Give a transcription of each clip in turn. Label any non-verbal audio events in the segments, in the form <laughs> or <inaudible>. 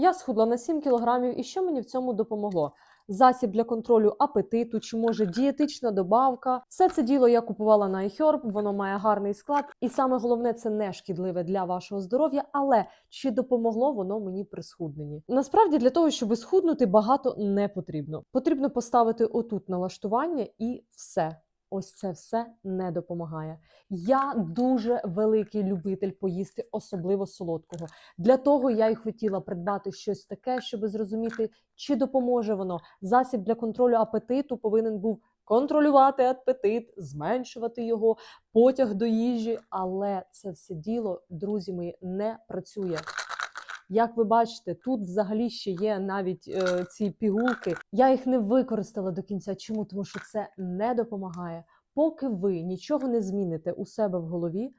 Я схудла на 7 кілограмів, і що мені в цьому допомогло? Засіб для контролю апетиту, чи може дієтична добавка. Все це діло я купувала на iHerb, воно має гарний склад, і саме головне це не шкідливе для вашого здоров'я. Але чи допомогло воно мені при схудненні? Насправді для того, щоб схуднути, багато не потрібно. Потрібно поставити отут налаштування і все. Ось це все не допомагає. Я дуже великий любитель поїсти, особливо солодкого. Для того я й хотіла придбати щось таке, щоб зрозуміти, чи допоможе воно. Засіб для контролю апетиту повинен був контролювати апетит, зменшувати його, потяг до їжі. Але це все діло, друзі мої, не працює. Як ви бачите, тут взагалі ще є навіть е, ці пігулки. Я їх не використала до кінця. Чому? Тому що це не допомагає. Поки ви нічого не зміните у себе в голові,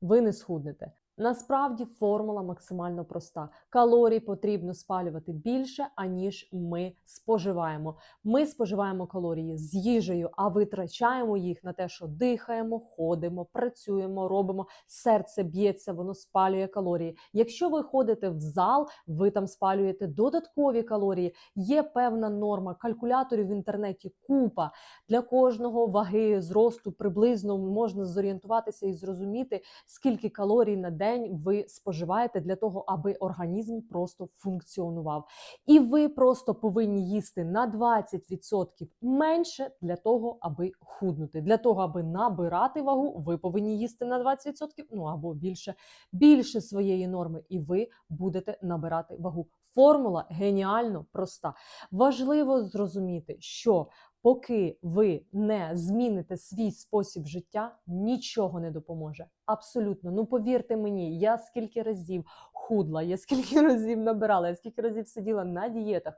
ви не схуднете. Насправді формула максимально проста. Калорій потрібно спалювати більше, аніж ми споживаємо. Ми споживаємо калорії з їжею, а витрачаємо їх на те, що дихаємо, ходимо, працюємо, робимо. Серце б'ється, воно спалює калорії. Якщо ви ходите в зал, ви там спалюєте додаткові калорії. Є певна норма калькуляторів в інтернеті, купа для кожного ваги зросту приблизно можна зорієнтуватися і зрозуміти, скільки калорій на день ви споживаєте для того, аби організм просто функціонував. І ви просто повинні їсти на 20% менше для того, аби худнути. Для того, аби набирати вагу, ви повинні їсти на 20%, ну або більше, більше своєї норми, і ви будете набирати вагу. Формула геніально проста. Важливо зрозуміти, що поки ви не зміните свій спосіб життя, нічого не допоможе. Абсолютно. Ну повірте мені, я скільки разів худла, я скільки <laughs> разів набирала, я скільки разів сиділа на дієтах.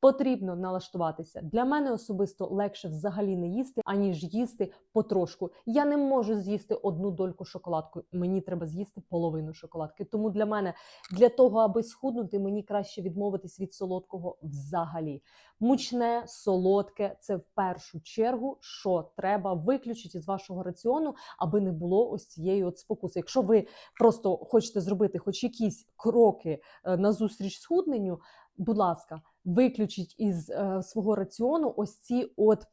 Потрібно налаштуватися. Для мене особисто легше взагалі не їсти, аніж їсти потрошку. Я не можу з'їсти одну дольку шоколадку. Мені треба з'їсти половину шоколадки. Тому для мене, для того, аби схуднути, мені краще відмовитись від солодкого взагалі. Мучне, солодке це в першу чергу, що треба виключити з вашого раціону, аби не було ось цієї от спокуси. Якщо ви просто хочете зробити хоч якісь кроки е, назустріч схудненню, будь ласка, виключіть із е, свого раціону ось ці от.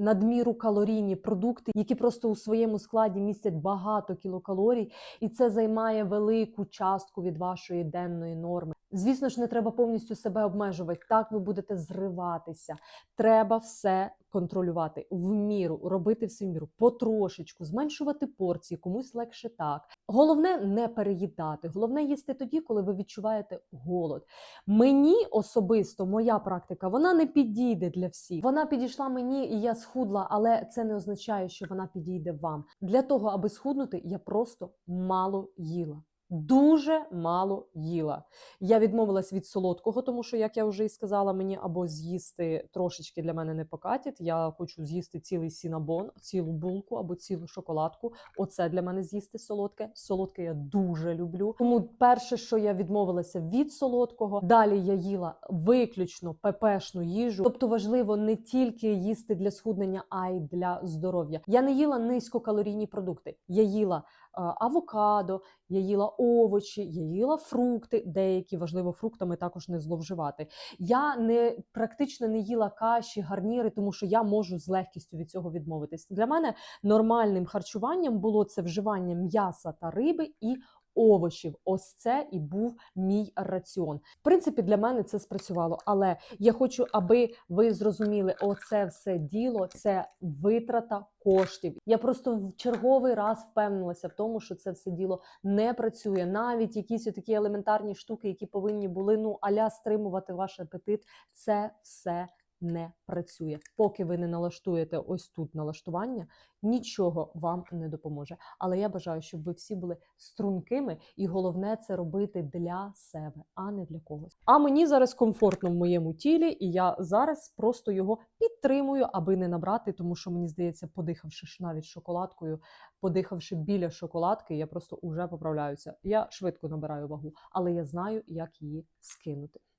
Надміру калорійні продукти, які просто у своєму складі містять багато кілокалорій, і це займає велику частку від вашої денної норми. Звісно ж, не треба повністю себе обмежувати. Так ви будете зриватися. Треба все контролювати в міру, робити в міру, потрошечку, зменшувати порції, комусь легше так. Головне не переїдати. Головне їсти тоді, коли ви відчуваєте голод. Мені особисто моя практика вона не підійде для всіх. Вона підійшла мені, і я схудла, але це не означає, що вона підійде вам. Для того, аби схуднути, я просто мало їла. Дуже мало їла. Я відмовилась від солодкого, тому що, як я вже і сказала, мені або з'їсти трошечки для мене не покатить. Я хочу з'їсти цілий сінабон, цілу булку або цілу шоколадку. Оце для мене з'їсти солодке. Солодке я дуже люблю. Тому перше, що я відмовилася від солодкого, далі я їла виключно пепешну їжу. Тобто важливо не тільки їсти для схуднення, а й для здоров'я. Я не їла низькокалорійні продукти. Я їла авокадо, я їла овочі, я їла фрукти. Деякі важливо фруктами також не зловживати. Я не практично не їла каші, гарніри, тому що я можу з легкістю від цього відмовитись. Для мене нормальним харчуванням було це вживання м'яса та риби і овочів. Ось це і був мій раціон. В принципі, для мене це спрацювало. Але я хочу, аби ви зрозуміли, оце все діло це витрата коштів. Я просто в черговий раз впевнилася в тому, що це все діло не працює. Навіть якісь такі елементарні штуки, які повинні були ну аля стримувати ваш апетит, це все. Не працює, поки ви не налаштуєте ось тут налаштування, нічого вам не допоможе. Але я бажаю, щоб ви всі були стрункими, і головне це робити для себе, а не для когось. А мені зараз комфортно в моєму тілі, і я зараз просто його підтримую, аби не набрати, тому що мені здається, подихавши навіть шоколадкою, подихавши біля шоколадки, я просто уже поправляюся. Я швидко набираю вагу, але я знаю, як її скинути.